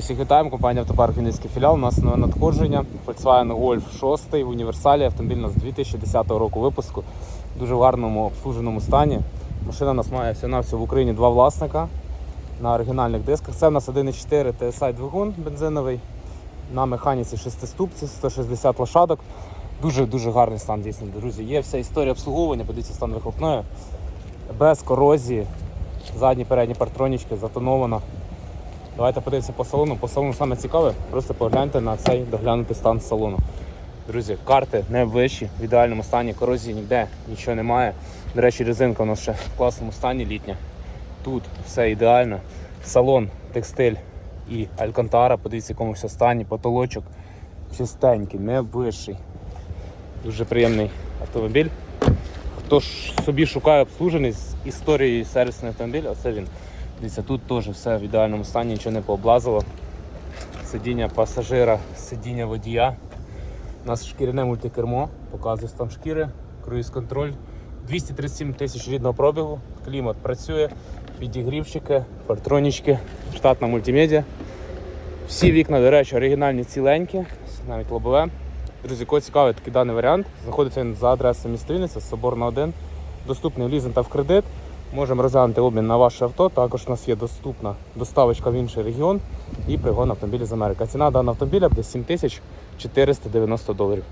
Всіх вітаємо, компанія Автопарк Вінницький філіал. У нас нове надходження. Volkswagen Golf 6 в універсалі. Автомобіль у нас 2010 року випуску. Дуже в гарному обслуженому стані. Машина у нас має на в Україні два власника на оригінальних дисках. Це у нас 1.4 TSI двигун бензиновий. На механіці 6 ступці, 160 лошадок. Дуже дуже гарний стан, дійсно, друзі. Є вся історія обслуговування, подивіться стан вихлопної. Без корозії. Задні передні партронічки затоновано. Давайте подивимося по салону. По салону саме цікаве, просто погляньте на цей доглянутий стан салону. Друзі, карти не вищі, в ідеальному стані, корозії ніде нічого немає. До речі, резинка у нас ще в класному стані літня. Тут все ідеально. Салон, текстиль і алькантара, подивіться, якому все стані, потолочок чистенький, не вищий. Дуже приємний автомобіль. Хто ж собі шукає обслужений з історією сервісного автомобіля, оце він. Дивіться, тут теж все в ідеальному стані, нічого не пооблазило. Сидіння пасажира, сидіння водія. У нас шкіряне мультикермо, показує стан шкіри, круїз-контроль. 237 тисяч рідного пробігу, клімат працює, підігрівчики, партронічки, штатна мультимедіа. Всі вікна, до речі, оригінальні ціленькі, навіть лобове. Друзі, кого цікавий такий даний варіант, знаходиться він за адресою міста Вінниця, Соборна 1. Доступний в лізинг та в кредит. Можемо розглянути обмін на ваше авто. Також у нас є доступна доставочка в інший регіон і пригон автомобілів з Америки. Ціна даного автомобіля буде 7490 доларів.